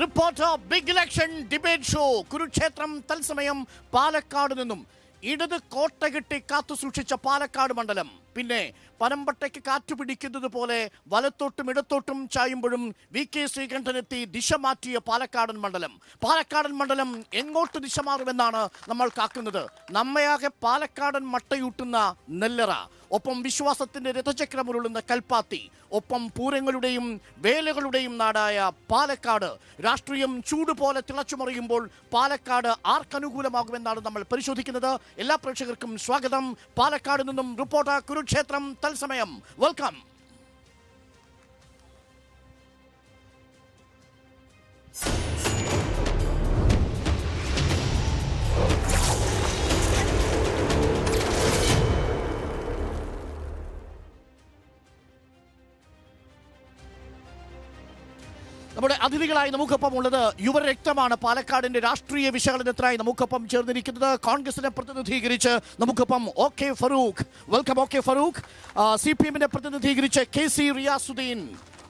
Reporter big election debate show Kurukshetram തത്സമയം പാലക്കാട് നിന്നും. ഇടത് കോട്ട കെട്ടി കാത്തു സൂക്ഷിച്ച പാലക്കാട് മണ്ഡലം. പിന്നെ പനമ്പട്ടയ്ക്ക് കാറ്റ് പിടിക്കുന്നത് പോലെ വലത്തോട്ടും ഇടത്തോട്ടും ചായുമ്പോഴും വി കെ ശ്രീകണ്ഠനെത്തി ദിശ മാറ്റിയ പാലക്കാടൻ മണ്ഡലം. പാലക്കാടൻ മണ്ഡലം എങ്ങോട്ട് ദിശ മാറുമെന്നാണ് നമ്മൾ കാക്കുന്നത്. നമ്മയാകെ പാലക്കാടൻ മട്ടയൂട്ടുന്ന നെല്ലറ. ഒപ്പം വിശ്വാസത്തിന്റെ രഥചക്രമുരുളുന്ന കൽപ്പാത്തി. ഒപ്പം പൂരങ്ങളുടെയും വേലകളുടെയും നാടായ പാലക്കാട്. രാഷ്ട്രീയം ചൂട് പോലെ തിളച്ചുമറിയുമ്പോൾ പാലക്കാട് ആർക്കനുകൂലമാകുമെന്നാണ് നമ്മൾ പരിശോധിക്കുന്നത്. എല്ലാ പ്രേക്ഷകർക്കും സ്വാഗതം. പാലക്കാട് നിന്നും റിപ്പോർട്ടർ കുരുക്ഷേത്രം തത്സമയം വെൽക്കം നമ്മുടെ അതിഥികളായി നമുക്കൊപ്പം ഉള്ളത് യുവരക്തമാണ്. പാലക്കാടിന്റെ രാഷ്ട്രീയ വിശകലനത്തിനായി നമുക്കൊപ്പം ചേർന്നിരിക്കുന്നത്. കോൺഗ്രസിനെ പ്രതിനിധീകരിച്ച് നമുക്കൊപ്പം O K Farooq. Welcome O K Farooq C P എമ്മിനെ പ്രതിനിധീകരിച്ച് K C Riyasudheen.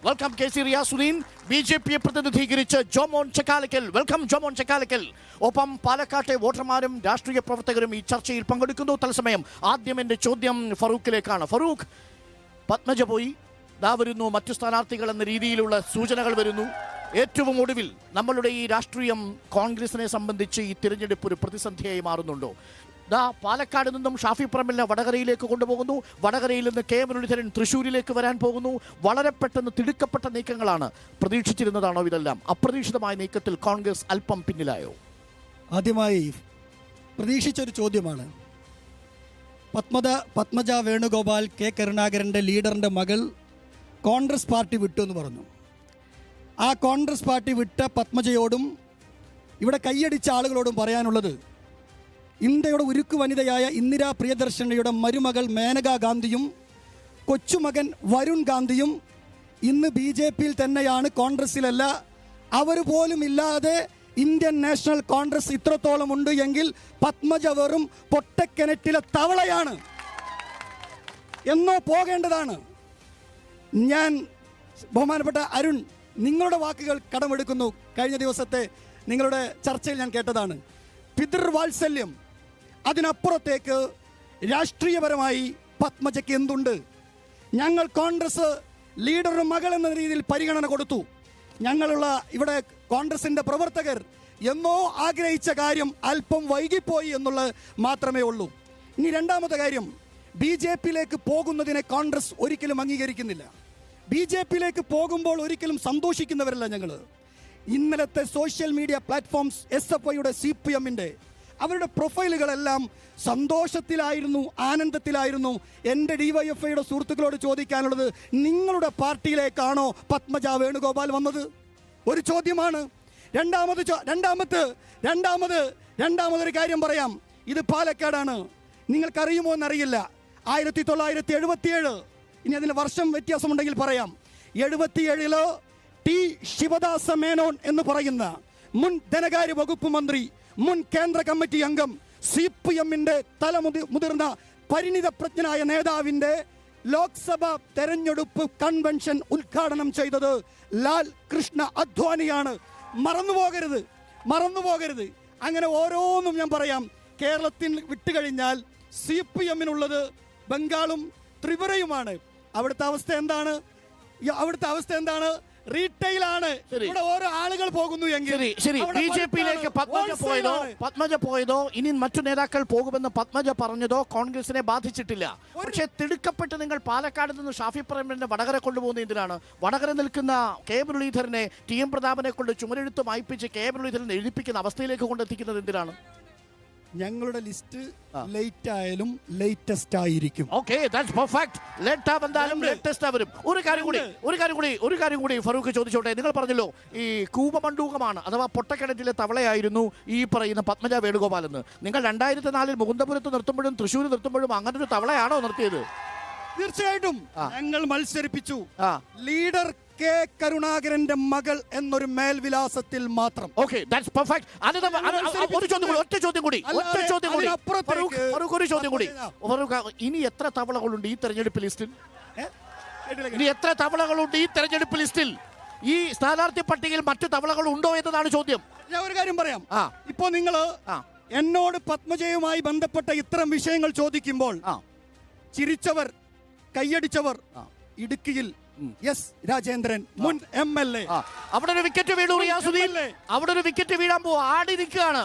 Welcome K C Riyasudheen. B J പിയെ പ്രതിനിധീകരിച്ച് ജോമോൻ ചക്കാലക്കൽ. വെൽക്കം ജോമോൻ ചക്കാലക്കൽ. ഒപ്പം പാലക്കാട്ടെ വോട്ടർമാരും രാഷ്ട്രീയ പ്രവർത്തകരും ഈ ചർച്ചയിൽ പങ്കെടുക്കുന്നു. തത്സമയം ആദ്യം എന്റെ ചോദ്യം ഫറൂഖിലേക്കാണ്. ഫറൂഖ് പത്മജ പോയി. ദാ വരുന്നു. മറ്റു സ്ഥാനാർത്ഥികൾ എന്ന രീതിയിലുള്ള സൂചനകൾ വരുന്നു. ഏറ്റവും ഒടുവിൽ നമ്മളുടെ ഈ രാഷ്ട്രീയം കോൺഗ്രസിനെ സംബന്ധിച്ച് ഈ തിരഞ്ഞെടുപ്പ് ഒരു പ്രതിസന്ധിയായി മാറുന്നുണ്ടോ? ദാ പാലക്കാട് നിന്നും ഷാഫി പറമ്പിലിനെ വടകരയിലേക്ക് കൊണ്ടുപോകുന്നു. വടകരയിൽ നിന്ന് കെ മുരളീധരൻ തൃശ്ശൂരിലേക്ക് വരാൻ പോകുന്നു. വളരെ പെട്ടെന്ന് തിടുക്കപ്പെട്ട നീക്കങ്ങളാണ് പ്രതീക്ഷിച്ചിരുന്നതാണോ ഇതെല്ലാം? അപ്രതീക്ഷിതമായ നീക്കത്തിൽ കോൺഗ്രസ് അല്പം പിന്നിലായോ? ആദ്യമായി പ്രതീക്ഷിച്ചൊരു ചോദ്യമാണ്. പത്മജ പത്മജ വേണുഗോപാൽ കെ കരുണാകരന്റെ ലീഡറിന്റെ മകൾ കോൺഗ്രസ് പാർട്ടി വിട്ടു എന്ന് പറഞ്ഞു. ആ കോൺഗ്രസ് പാർട്ടി വിട്ട പത്മജയോടും ഇവിടെ കൈയടിച്ച ആളുകളോടും പറയാനുള്ളത് ഇന്ത്യയുടെ ഉരുക്കു വനിതയായ ഇന്ദിരാ പ്രിയദർശനയുടെ മരുമകൾ മേനകാ ഗാന്ധിയും കൊച്ചുമകൻ വരുൺ ഗാന്ധിയും ഇന്ന് ബി ജെ പിയിൽ തന്നെയാണ് കോൺഗ്രസ്സിലല്ല. അവർ പോലും ഇല്ലാതെ ഇന്ത്യൻ നാഷണൽ കോൺഗ്രസ് ഇത്രത്തോളം ഉണ്ട് എങ്കിൽ പത്മജ വെറും പൊട്ടക്കിണറ്റിലെ തവളയാണ്. എന്നോ പോകേണ്ടതാണ്. ഞാൻ ബഹുമാനപ്പെട്ട അരുൺ നിങ്ങളുടെ വാക്കുകൾ കടമെടുക്കുന്നു. കഴിഞ്ഞ ദിവസത്തെ നിങ്ങളുടെ ചർച്ചയിൽ ഞാൻ കേട്ടതാണ്. പിതൃവാത്സല്യം അതിനപ്പുറത്തേക്ക് രാഷ്ട്രീയപരമായി പത്മജയ്ക്ക് എന്തുണ്ട്? ഞങ്ങൾ കോൺഗ്രസ് ലീഡറുടെ മകൾ എന്ന രീതിയിൽ പരിഗണന കൊടുത്തു. ഞങ്ങളുള്ള ഇവിടെ കോൺഗ്രസിന്റെ പ്രവർത്തകർ എന്നോ ആഗ്രഹിച്ച കാര്യം അല്പം വൈകിപ്പോയി എന്നുള്ളത് മാത്രമേ ഉള്ളൂ. ഇനി രണ്ടാമത്തെ കാര്യം ബി ജെ പിയിലേക്ക് പോകുന്നതിനെ കോൺഗ്രസ് ഒരിക്കലും അംഗീകരിക്കുന്നില്ല. ബി ജെ പിയിലേക്ക് പോകുമ്പോൾ ഒരിക്കലും സന്തോഷിക്കുന്നവരല്ല ഞങ്ങൾ ഇന്നലത്തെ social media platforms S F ഐയുടെ സി പി എമ്മിന്റെ അവരുടെ പ്രൊഫൈലുകളെല്ലാം സന്തോഷത്തിലായിരുന്നു ആനന്ദത്തിലായിരുന്നു. എന്റെ ഡിവൈഎഫ്ഐയുടെ സുഹൃത്തുക്കളോട് ചോദിക്കാനുള്ളത് നിങ്ങളുടെ പാർട്ടിയിലേക്കാണോ പത്മജ വേണുഗോപാൽ വന്നത്? ഒരു ചോദ്യമാണ്. രണ്ടാമത് രണ്ടാമത് രണ്ടാമത് രണ്ടാമതൊരു കാര്യം പറയാം. ഇത് പാലക്കാടാണ്. നിങ്ങൾക്കറിയുമോ എന്നറിയില്ല. ആയിരത്തി തൊള്ളായിരത്തി എഴുപത്തിയേഴ് ഇനി അതിന് വർഷം വ്യത്യാസമുണ്ടെങ്കിൽ പറയാം. എഴുപത്തിയേഴിൽ ടി ശിവദാസ മേനോൻ എന്ന് പറയുന്ന മുൻ ധനകാര്യ വകുപ്പ് മന്ത്രി മുൻ കേന്ദ്ര കമ്മിറ്റി അംഗം സി പി എമ്മിന്റെ തലമുതി മുതിർന്ന പരിണിതപ്രജ്ഞനായ നേതാവിന്റെ ലോക്സഭാ തെരഞ്ഞെടുപ്പ് കൺവെൻഷൻ ഉദ്ഘാടനം ചെയ്തത് ലാൽ കൃഷ്ണ അദ്വാനിയാണ്. മറന്നുപോകരുത് മറന്നുപോകരുത് അങ്ങനെ ഓരോന്നും ഞാൻ പറയാം. കേരളത്തിൽ വിട്ടുകഴിഞ്ഞാൽ സി പി എമ്മിനുള്ളത് ബംഗാളും ത്രിപുരയുമാണ്. അവിടുത്തെ അവസ്ഥ എന്താണ്? അവിടുത്തെ അവസ്ഥ എന്താണ്? റീറ്റെയിൽ ആണ്. ഇവിടെ ഓരോ ആളുകൾ പോകുന്നു എങ്കിൽ ശരി ശരി. ബി ജെ പിയിലേക്ക് പത്മജ പോയതോ? പത്മജ പോയതോ? ഇനി മറ്റു നേതാക്കൾ പോകുമെന്ന് പത്മജ പറഞ്ഞതോ? കോൺഗ്രസിനെ ബാധിച്ചിട്ടില്ല. പക്ഷെ തിടുക്കപ്പെട്ട് നിങ്ങൾ പാലക്കാട് നിന്ന് ഷാഫി പറമ്പിലിനെ വടകര കൊണ്ടുപോകുന്ന എന്തിനാണ്? വടകര നിൽക്കുന്ന കെ മുരളീധരനെ ടി എം പ്രതാപനെ കൊണ്ട് ചുമരെഴുത്ത് വായിപ്പിച്ച് കെ മുരളീധരനെ എഴുതിപ്പിക്കുന്ന അവസ്ഥയിലേക്ക് കൊണ്ടെത്തിക്കുന്നത് എന്തിനാണ്? ഞങ്ങളുടെ ലിസ്റ്റ് ലേറ്റ് ആയാലും ലേറ്റസ്റ്റ് ആയിരിക്കും. ഓക്കെ ദാറ്റ്സ് പെർഫെക്റ്റ് ലേറ്റ് വന്നാലും രണ്ട്. ലേറ്റസ്റ്റ് വരും ഒരു കാര്യം കൂടി ഒരു കാര്യം കൂടി ഒരു കാര്യം കൂടി ഫറൂഖ് ചോദിച്ചോട്ടെ. നിങ്ങൾ പറഞ്ഞല്ലോ ഈ കൂപമണ്ഡൂകമാണ് അഥവാ പൊട്ടക്കിണറ്റിലെ തവളയായിരുന്നു ഈ പറയുന്ന പത്മജ വേണുഗോപാൽ എന്ന് നിങ്ങൾ രണ്ടായിരത്തി നാലിൽ മുകുന്ദപുരത്ത് നിർത്തുമ്പോഴും തൃശ്ശൂർ നിർത്തുമ്പോഴും അങ്ങനെ ഒരു തവളയാണോ നിർത്തിയത്? തീർച്ചയായിട്ടും. ഞങ്ങൾ മത്സരിപ്പിച്ചു. ലീഡർ കെ കരുണാകരന്റെ മകൾ എന്നൊരു മേൽവിലാസത്തിൽ മാത്രം. ഓക്കെ ദാറ്റ്സ് പെർഫെക്റ്റ് അനിത ഒരു ചോദ്യം കൂടി ഒറ്റ ചോദ്യം കൂടി ഒറ്റ ചോദ്യം കൂടി. ഫറൂഖ് ഒരു ചോദ്യം കൂടി. ഫറൂഖ് ഇനി എത്ര തവളകളുണ്ട് ഈ തെരഞ്ഞെടുപ്പ് ലിസ്റ്റിൽ? ഇനി എത്ര തവളകളുണ്ട് ഈ തെരഞ്ഞെടുപ്പ് ലിസ്റ്റിൽ? ഈ സ്ഥാനാർത്ഥി പട്ടികയിൽ മറ്റു തവളകൾ ഉണ്ടോ എന്നതാണ് ചോദ്യം. ഞാൻ ഒരു കാര്യം പറയാം. ഇപ്പോ നിങ്ങൾ. എന്നോട് പത്മജയുമായി ബന്ധപ്പെട്ട ഇത്തരം വിഷയങ്ങൾ ചോദിക്കുമ്പോൾ ചിരിച്ചവർ കൈയടിച്ചവർ ഇടുക്കിയിൽ എസ് രാജേന്ദ്രൻ മുൻ എം എൽ എ. അവിടെ ഒരു വിക്കറ്റ് വീണു. അവിടെ ഒരു വിക്കറ്റ് വീഴാൻ പോവാ. ആടി നിൽക്കുകയാണ്.